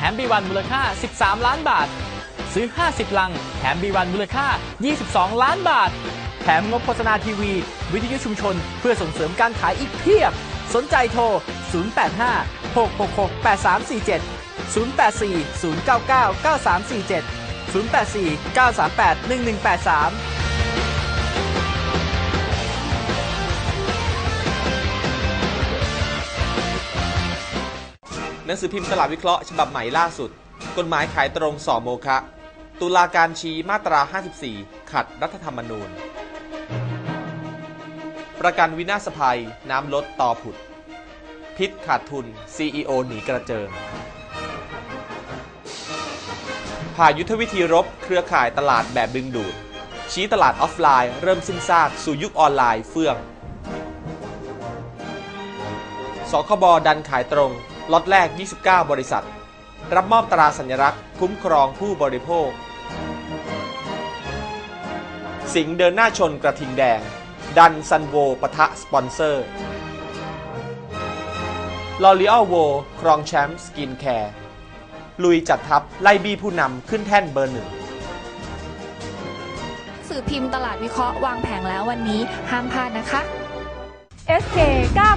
ถม B1 มูลค่า 13 ล้านบาท ซื้อ 50 ลัง แถม B1 มูลค่า 22 ล้านบาท แถมงบโฆษณาทีวี วิทยุชุมชน เพื่อส่งเสริมการขายอีกเพียบ สนใจโทร 085 666 8347 084 099 9347 084 938 1183 นังสือพิมพ์ตลาดวิเคราะห์ฉบับใหม่ล่าสุด กฎหมายขายตรงสอโมคะ ตุลาการชี้มาตรา 54 ขัดรัฐธรรมนูญ ประกันวินาศภัย น้ำลดต่อผุด พิษขาดทุน CEO หนีกระเจิง ผ่ายุทธวิธีรบเครือข่ายตลาดแบบดึงดูด ชี้ตลาดออฟไลน์เริ่มสิ้นซากสู่ยุคออนไลน์เฟื่องสคบดันขายตรง ล็อตแรก 29 บริษัท รับมอบตราสัญลักษณ์ คุ้มครองผู้บริโภค สิงห์เดินหน้าชนกระทิงแดง ดันซันโวปะทะสปอนเซอร์ลอรีอ l โวครองแชมป์สกินแคร์ลุยจัดทัพไล่บี้ผู้นำขึ้นแท่นเบอร์หนึ่งสื่อพิมพ์ตลาดวิเคราะห์วางแผงแล้ววันนี้ห้ามพลาดนะคะ SK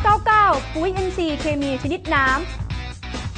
999 ปุ๋ย NC เคมีชนิดน้ำ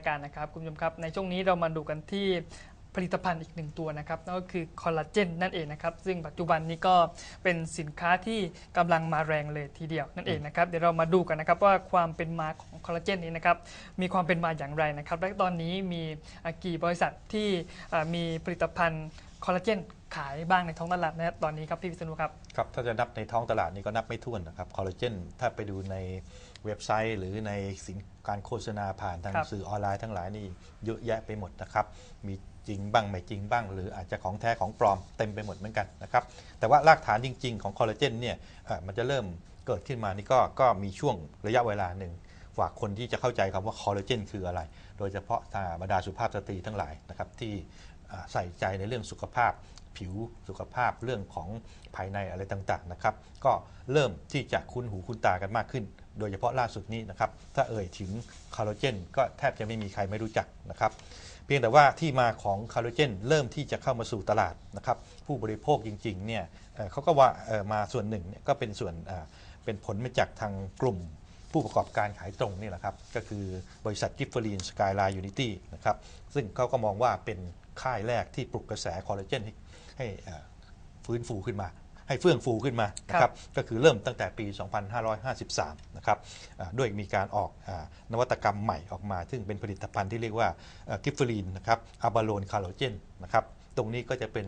ายการนะครับคุณผู้ชมครับในช่วงนี้เรามาดูกันที่ผลิตภัณฑ์อีกหนึ่งตัวนะครับนั่นก็คือคอลลาเจนนั่นเองนะครับ ซึ่งปัจจุบันนี้ก็เป็นสินค้าที่กำลังมาแรงเลยทีเดียวนั่นเองนะครับเดี๋ยวเรามาดูกันนะครับว่าความเป็นมาของคอลลาเจนนี้นะครับมีความเป็นมาอย่างไรนะครับและตอนนี้มีกี่บริษัทที่มีผลิตภัณฑ์ คอลลาเจนขายบ้างในท้องตลาดนะครับตอนนี้ครับพี่วิษณุครับ ครับ ถ้าจะนับในท้องตลาดนี่ก็นับไม่ถ้วนนะครับคอลลาเจนถ้าไปดูในเว็บไซต์ หรือในสินการโฆษณาผ่านทางครับ สื่อออนไลน์ทั้งหลายนี่เยอะแยะไปหมดนะครับ มีจริงบ้างไม่จริงบ้าง หรืออาจจะของแท้ของปลอมเต็มไปหมดเหมือนกันนะครับ แต่ว่ารากฐานจริง ๆ ของคอลลาเจนเนี่ยเอ่อมันจะเริ่มเกิดขึ้นมานี่ก็ก็มีช่วงระยะเวลาหนึ่งฝากคนที่จะเข้าใจคำว่าคอลลาเจนคืออะไร โดยเฉพาะทางบรรดาสุภาพสตรีทั้งหลายนะครับที่อ่า ใส่ใจในเรื่องสุขภาพผิวสุขภาพเรื่องของภายในอะไรต่างๆนะครับ ก็เริ่มที่จะคุ้นหูคุ้นตากันมากขึ้น โดยเฉพาะล่าสุดนี้นะครับถ้าเอ่ยถึงคอลลาเจนก็แทบจะไม่มีใครไม่รู้จักนะครับเพียงแต่ว่าที่มาของคอลลาเจนเริ่มที่จะเข้ามาสู่ตลาดนะครับผู้บริโภคจริงๆเนี่ยเขาก็ว่ามาส่วนหนึ่งเนี่ยก็เป็นส่วนเป็นผลมาจากทางกลุ่มผู้ประกอบการขายตรงนี่แหละครับ ก็คือบริษัทกิฟเฟอรีนสกายไลน์ยูนิตี้นะครับซึ่งเขาก็มองว่าเป็น ค่ายแรกที่ปลุกกระแสคอลลาเจนให้ให้เอ่อฟื้นฟูขึ้นมา ให้เฟื่องฟูขึ้นมานะคครัรับบก็คือเริ่มตั้งแต่ปี 2553 นะครับอ่าด้วยมีการออกอานวัตกรรมใหม่ออกมา ซึ่งเป็นผลิตภัณฑ์ที่เรียกว่ากิฟเฟอรีนนะครับอะบาโลนคาร์โลเจนนะครับตรงนี้ก็จะเป็น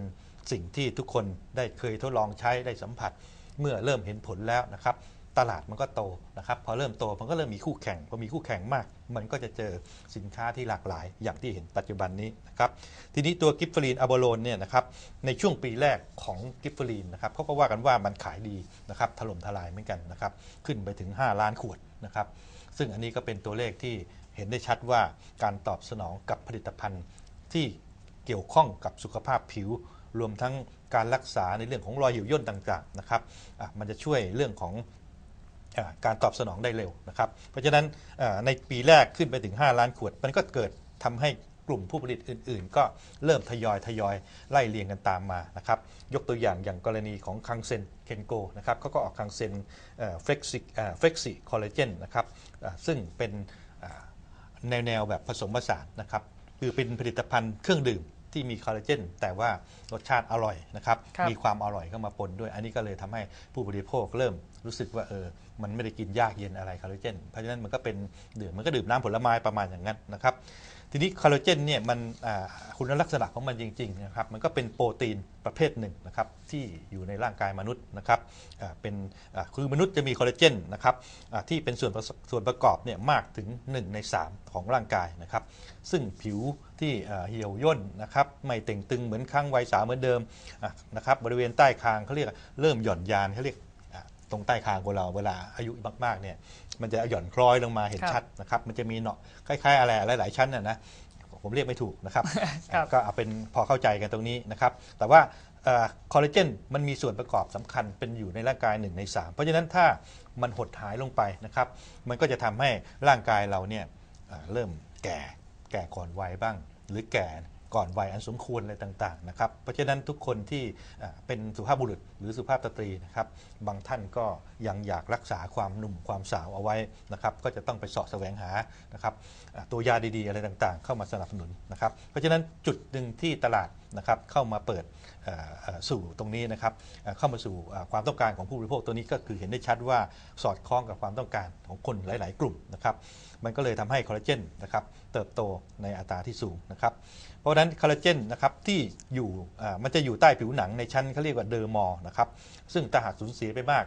สิ่งที่ทุกคนได้เคยทดลองใช้ได้สัมผัสเมื่อเริ่มเห็นผลแล้วนะครับ ตลาดมันก็โตนะครับพอเริ่มโตมันก็เริ่มมีคู่แข่งพอมีคู่แข่งมาก มันก็จะเจอสินค้าที่หลากหลายอย่างที่เห็นปัจจุบันนี้นะครับทีนี้ตัวกิฟเฟอรีนอะโบโลนเนี่ยนะครับในช่วงปีแรกของกิฟเฟอรีนนะครับเขาก็ว่ากันว่ามันขายดีนะครับถล่มทลายเหมือนกันนะครับขึ้นไปถึง 5 ล้านขวดนะครับซึ่งอันนี้ก็เป็นตัวเลขที่เห็นได้ชัดว่าการตอบสนองกับผลิตภัณฑ์ที่เกี่ยวข้องกับสุขภาพผิว รวมทั้งการรักษาในเรื่องของรอยหิวย่นต่างๆนะครับมันจะช่วยเรื่องของ การตอบสนองได้เร็วนะครับ เพราะฉะนั้นอ่าในปีแรกขึ้นไปถึง 5 ล้านขวด มันก็เกิดทำให้กลุ่มผู้ผลิตอื่น ๆ ก็เริ่มทยอยทยอยไล่เรียงกันตามมานะครับ ยกตัวอย่างอย่างกรณีของคังเซนเคนโกนะครับเขาก็ออกคังเซนเฟล็กซิเฟล็กซิคอลลาเจนนะครับอ่าซึ่งเป็นอ่าแนวแนวแบบผสมผสานนะครับ คือเป็นผลิตภัณฑ์เครื่องดื่มที่มีคอลลาเจนแต่ว่ารสชาติอร่อยนะครับครับมีความอร่อยเข้ามาปนด้วย อันนี้ก็เลยทำให้ผู้บริโภคเริ่มรู้สึกว่าเออ มันไม่ได้กินยากเย็นอะไรคอลลาเจนเพราะฉะนั้นมันก็เป็นดื่มมันก็ดื่มน้ำผลไม้ประมาณอย่างนั้นนะครับทีนี้คอลลาเจนเนี่ยมันคุณลักษณะของมันจริงๆนะครับมันก็เป็นโปรตีนประเภทหนึ่งนะครับที่อยู่ในร่างกายมนุษย์นะครับเป็นคือมนุษย์จะมีคอลลาเจนนะครับที่เป็นส่วนส่วนประกอบเนี่ยมากถึง 1 ใน 3 ของร่างกายนะครับซึ่งผิวที่เหี่ยวย่นนะครับไม่เต่งตึงเหมือนครั้งวัยสาวเหมือนเดิมะนะครับบริเวณใต้คางเขาเรียกเริ่มหย่อนยานเขาเรียก ตรงใต้คางของเราเวลาอายุมากๆเนี่ยมันจะหย่อนคล้อยลงมาเห็นครับชัดนะครับมันจะมีเนาะคล้ายๆ อะไรหลาย ๆ ชั้นน่ะนะผมเรียกไม่ถูกนะครับครับ ก็เอาเป็นพอเข้าใจกันตรงนี้นะครับ แต่ว่าคอลลาเจนมันมีส่วนประกอบสำคัญเป็นอยู่ในร่างกาย1ใน3 เพราะฉะนั้นถ้ามันหดหายลงไปนะครับ มันก็จะทำให้ร่างกายเราเนี่ยเอ่อเริ่มแก่แก่ก่อนวัยบ้าง หรือแก่ ก่อนวัยอันสมควรอะไรต่างๆนะครับเพราะฉะนั้นทุกคนที่เป็นสุภาพบุรุษหรือสุภาพสตรีนะครับบางท่านก็ยังอยากรักษาความหนุ่มความสาวเอาไว้นะครับก็จะต้องไปสาะแสวงหานะครับตัวยาดีๆ อะไรต่างๆ เข้ามาสนับสนุนนะครับเพราะฉะนั้นจุดหนึ่งที่ตลาด นะครับเข้ามาเปิดสู่ตรงนี้นะครับเข้ามาสู่ความต้องการของผู้บริโภคตัวนี้ก็คือเห็นได้ชัดว่าสอดคล้องกับความต้องการของคนหลาย ๆ กลุ่มนะครับมันก็เลยทำให้คอลลาเจนนะครับเติบโตในอัตราที่สูงนะครับเพราะฉะนั้นคอลลาเจนนะครับที่อยู่มันจะอยู่ใต้ผิวหนังในชั้นเขาเรียกว่าเดอร์มอร์นะครับซึ่งถ้าหากสูญเสียไปมาก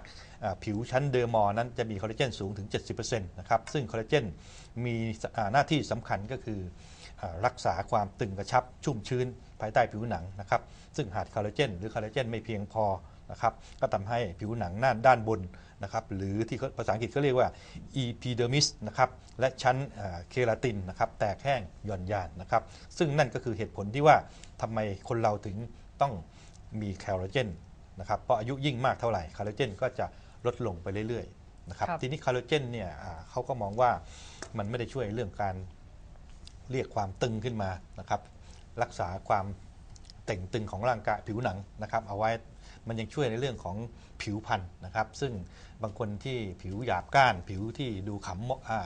ผิวชั้นเดอร์มอร์นั้นจะมีคอลลาเจนสูงถึง 70%นะครับซึ่งคอลลาเจนมีหน้าที่สำคัญก็คือรักษาความตึงกระชับชุ่มชื้น ภายใต้ผิวหนังนะครับ ซึ่งหากคอลลาเจนหรือคอลลาเจนไม่เพียงพอนะครับก็ทำให้ผิวหนังหน้าด้านบนนะครับหรือที่เขาภาษาอังกฤษก็เรียกว่า epidermis นะครับและชั้นอ่าเคราตินนะครับแตกแห้งหย่อนยานนะครับ ซึ่งนั่นก็คือเหตุผลที่ว่าทำไมคนเราถึงต้องมีคอลลาเจนนะครับเพราะอายุยิ่งมากเท่าไหร่คอลลาเจนก็จะลดลงไปเรื่อยๆนะครับครับทีนี้คอลลาเจนเนี่ยอ่าเขาก็มองว่ามันไม่ได้ช่วยเรื่องการเรียกความตึงขึ้นมานะครับ รักษาความเต่งตึงของร่างกายผิวหนังนะครับเอาไว้มันยังช่วยในเรื่องของผิวพรรณนะครับ ซึ่งบางคนที่ผิวหยาบก้าน ผิวที่ดูขำอ่า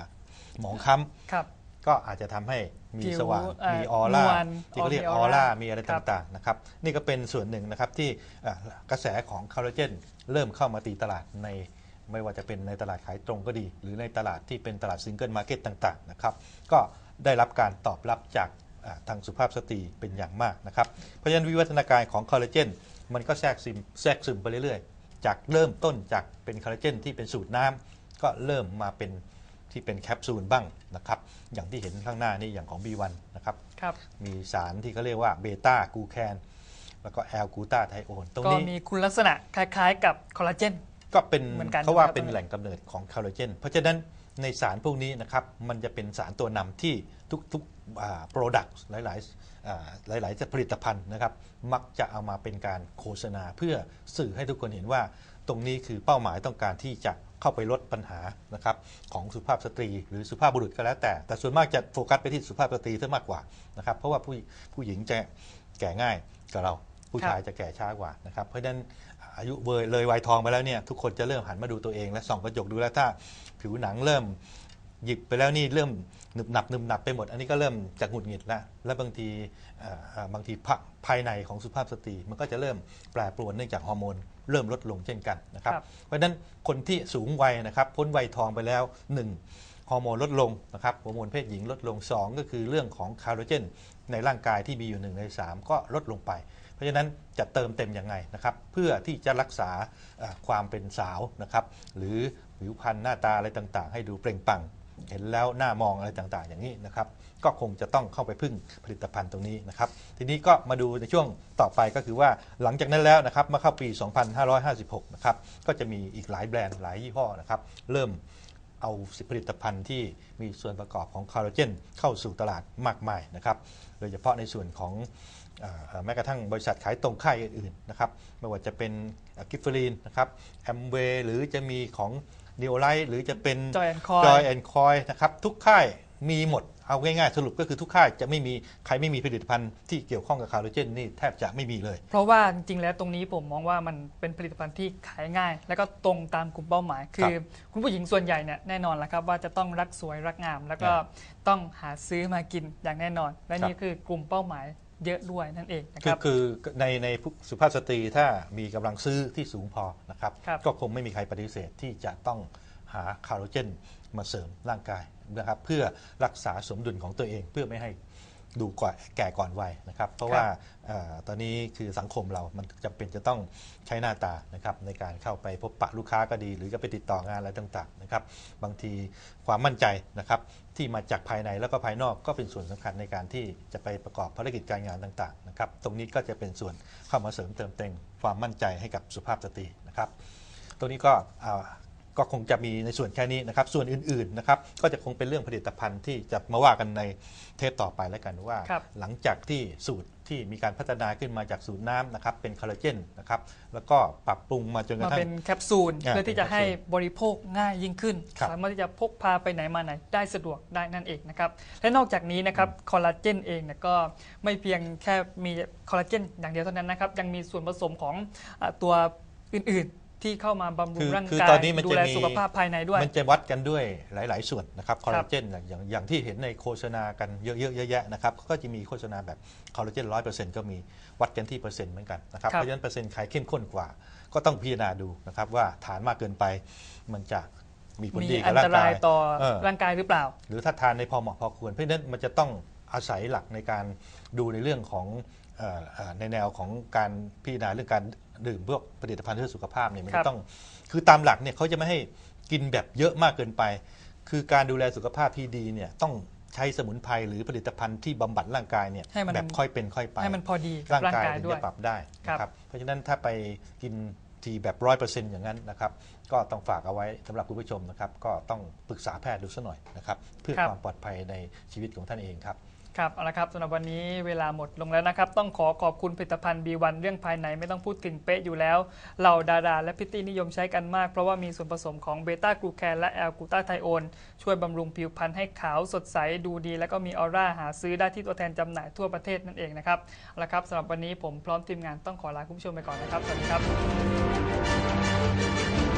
หมองคล้ำครับก็อาจจะทำให้มีผิวสว่างเอ่อมีออร่านวลที่เขาเรียกมีออออร่าร่า มีอะไรครับต่างๆนะครับ นี่ก็เป็นส่วนหนึ่งนะครับที่อะกระแสของคอลลาเจนเริ่มเข้ามาตีตลาดในไม่ว่าจะเป็นในตลาดขายตรงก็ดี หรือในตลาดที่เป็นตลาดซิงเกิลมาร์เก็ตต่างๆนะครับ ก็ได้รับการตอบรับจากอะ ทางสุภาพสตรีเป็นอย่างมากนะครับ เพราะฉะนั้นวิวัฒนาการของคอลลาเจนมันก็แทรกซึมแทรกซึมไปเรื่อยๆ จากเริ่มต้นจากเป็นคอลลาเจนที่เป็นสูตรน้ำก็เริ่มมาเป็นที่เป็นแคปซูลบ้างนะครับ อย่างที่เห็นข้างหน้านี่อย่างของ B1 นะครับครับมีสารที่เขาเรียกว่าเบต้ากูแคนแล้วก็แอลกูตาไทโอนตรงก็นี้มีคุณลักษณะคล้ายๆ กับคอลลาเจนก็เป็นเหมือนกันเขาว่านะครับเป็นแหล่งกำเนิดของคอลลาเจนเพราะฉะนั้น ในสารพวกนี้นะครับมันจะเป็นสารตัวนำที่ทุกๆโปรดักต์หลายๆหลาย ๆ ผลิตภัณฑ์นะครับ มักจะเอามาเป็นการโฆษณาเพื่อสื่อให้ทุกคนเห็นว่า ตรงนี้คือเป้าหมายต้องการที่จะเข้าไปลดปัญหานะครับของสุภาพสตรี หรือสุภาพบุรุษก็แล้วแต่ แต่ส่วนมากจะโฟกัสไปที่สุภาพสตรีซะมากกว่านะครับ เพราะว่าผู้ผู้หญิงจะแก่ง่ายกว่าเรา ผู้ชายจะแก่ช้ากว่านะครับ เพราะฉะนั้น อายุเวยเลยวัยทองไปแล้วเนี่ยทุกคนจะเริ่มหันมาดูตัวเองและส่องกระจกดูแล้วถ้าผิวหนังเริ่มหยิบไปแล้วนี่เริ่มหนึบหนับหนึบหนับไปหมด อันนี้ก็เริ่มจะหงุดหงิดแล้วและบางทีเอ่อเอ่อบางทีภาภายในของสุภาพสตรี มันก็จะเริ่มแปรปรวนเนื่องจากฮอร์โมนเริ่มลดลงเช่นกันนะครับครับ เพราะฉะนั้นคนที่สูงวัยนะครับพ้นวัยทองไปแล้ว 1. ฮอร์โมนลดลงนะครับฮอร์โมนเพศหญิงลดลง 2 ก็คือเรื่องของคาร์โบเจนในร่างกายที่มีอยู่1ใน 3 ก็ลดลงไปเพ ราะฉะนั้นจะเติมเต็มยังไงนะครับเพื่อที่จะรักษาความเป็นสาวนะครับหรือผิวพรรณหน้าตาอะไรต่างๆ ให้ดูเปล่งปลั่งเห็นแล้วหน้ามองอะไรต่างๆ อย่างนี้นะครับ ก็คงจะต้องเข้าไปพึ่งผลิตภัณฑ์ตรงนี้นะครับ ทีนี้ก็มาดูในช่วงต่อไปก็คือว่าหลังจากนั้นแล้วนะครับเมื่อเข้าปี 2556 นะครับ ก็จะมีอีกหลายแบรนด์หลายยี่ห้อนะครับ เริ่ม เอาผลิตภัณฑ์ที่มีส่วนประกอบของคอลลาเจนเข้าสู่ตลาดมากมายนะครับ โดยเฉพาะในส่วนของเอ่อแม้กระทั่งบริษัทขายตรงค่ายอื่นๆนะครับ ไม่ว่าจะเป็นกิฟเฟอรีนนะครับแอมเวย์หรือจะมีของนิโอไลท์หรือจะเป็น Joy and Coy จอยแอนคอยนะครับ ทุกค่ายมีหมด เอาง่ายๆสรุปก็คือทุกค่ายจะไม่มีใครไม่มีผลิตภัณฑ์ที่เกี่ยวข้องกับคาร์โบเจนนี่แทบจะไม่มีเลย เพราะว่าจริงๆแล้วตรงนี้ผมมองว่ามันเป็นผลิตภัณฑ์ที่ขายง่าย และก็ตรงตามกลุ่มเป้าหมาย คือ คุณผู้หญิงส่วนใหญ่เนี่ยแน่นอนแล้วครับว่าจะต้องรักสวยรักงาม แล้วก็ครับต้องหาซื้อมากินอย่างแน่นอน และครับนี่คือกลุ่มเป้าหมายเยอะด้วยนั่นเองนะคคือรับคือในในผู้สุภาพสตรีถ้ามีกำลังซื้อที่สูงพอนะครับครับ ก็คงไม่มีใครปฏิเสธที่จะต้อง หาคาร์โบเจนมาเสริมร่างกายนะครับเพื่อรักษาสมดุลของตัวเองเพื่อไม่ให้ดูก่อนแก่ก่อนวัยนะครับ เพราะว่าเอ่อตอนนี้คือสังคมเรามันจำเป็นจะต้องใช้หน้าตานะครับในการเข้าไปพบปะลูกค้าก็ดี หรือจะไปติดต่องานอะไรต่างๆนะครับ บางทีความมั่นใจนะครับที่มาจากภายในแล้วก็ภายนอกก็เป็นส่วนสำคัญในการที่จะไปประกอบภารกิจการงานต่างๆนะครับตรงนี้ก็จะเป็นส่วนเข้ามาเสริมเติมเต็มความมั่นใจให้กับสุภาพสตรีนะครับ ตรงนี้ก็อ่า ก็คงจะมีในส่วนแค่นี้นะครับ ส่วนอื่นๆนะครับก็จะคงเป็นเรื่องผลิตภัณฑ์ที่จะมาว่ากันในเทปต่อไปแล้วกันว่า ครับ หลังจากที่สูตรที่มีการพัฒนาขึ้นมาจากสูตรน้ำนะครับเป็นคอลลาเจนนะครับแล้วก็ปรับปรุงมาจนกมาระทั่ง เป็นแคปซูลอ่าเพื่อที่จะเป็นแคปซูลให้บริโภคง่ายยิ่งขึ้น ครับ สามารถที่จะพกพาไปไหนมาไหนได้สะดวกได้นั่นเองนะครับและนอกจากนี้นะครับคอลลาเจนเองเนี่ยก็ไม่เพียงแค่มีคอลลาเจนอย่างเดียวเท่านั้นนะครับยังมีส่วนผสมของอ่าตัวอื่นๆ ที่เข้ามาบำรุคืงอร่างคือกายตอนนี้มันดูจะแลมีสุขภาพภายในด้วย มันจะวัดกันด้วยหลาย ๆ ส่วนนะครับคอลลาเจนอย่างอย่างที่เห็นในโฆษณากันเยอะๆเยอะแยะนะครับก็จะมีโฆษณาแบบคอลลาเจนร้อยเปอร์เซ็นต์ก็มีวัดกันที่เปอร์เซ็นต์เหมือนกันนะครับครับเพราะฉะนั้นเปอร์เซ็นต์ใครเข้มข้นกว่า ก็ต้องพิจารณาดูนะครับว่าฐานมากเกินไปมันจะมีผลมีดีอักับนร่าตงการายยต่อเออร่างกายหรือเปล่า หรือถ้าทานในพอเหมาะพอควร เพราะฉะนั้นมันจะต้องอาศัยหลักในการดูในเรื่องของเอ่อเอ่อในแนวของการพิจารณาเรื่องการ ดื่มพวกผลิตภัณฑ์เพื่อสุขภาพเนี่ยมันครัจะบต้อง คือตามหลักเนี่ยเขาจะไม่ให้กินแบบเยอะมากเกินไป คือการดูแลสุขภาพที่ดีเนี่ยต้องใช้สมุนไพรหรือผลิตภัณฑ์ที่บำบัดร่างกายเนี่ยให้มันแบบค่อยเป็นค่อยไปให้มันพอดีกับร่างร่างกายกายถึงด้วยจะปรับได้ครับนะครับเพราะฉะนั้นถ้าไปกินทีแบบร้อยเปอร์เซ็นต์อย่างนั้นนะครับก็ต้องฝากเอาไว้สำหรับคุณผู้ชมนะครับ ก็ต้องปรึกษาแพทย์ดูซะหน่อยนะครับ เพื่อความปลอดภัยในชีวิตของท่านเองครับ ครับเอาละครับสำหรับวันนี้เวลาหมดลงแล้วนะครับ ต้องขอขอบคุณผลิตภัณฑ์ B1 เรื่องภายในไม่ต้องพูดถึงเป๊ะอยู่แล้ว เหล่าดาราและพิตตี้นิยมใช้กันมาก เพราะว่ามีส่วนผสมของเบต้ากลูแคนและแอลกูตาไทโอนช่วยบำรุงผิวพรรณให้ขาวสดใสดูดี และก็มีออร่าหาซื้อได้ที่ตัวแทนจำหน่ายทั่วประเทศนั่นเองนะครับเอาละครับสำหรับวันนี้ผมพร้อมทีมงานต้องขอลาคุณผู้ชมไปก่อนนะครับสวัสดีครับ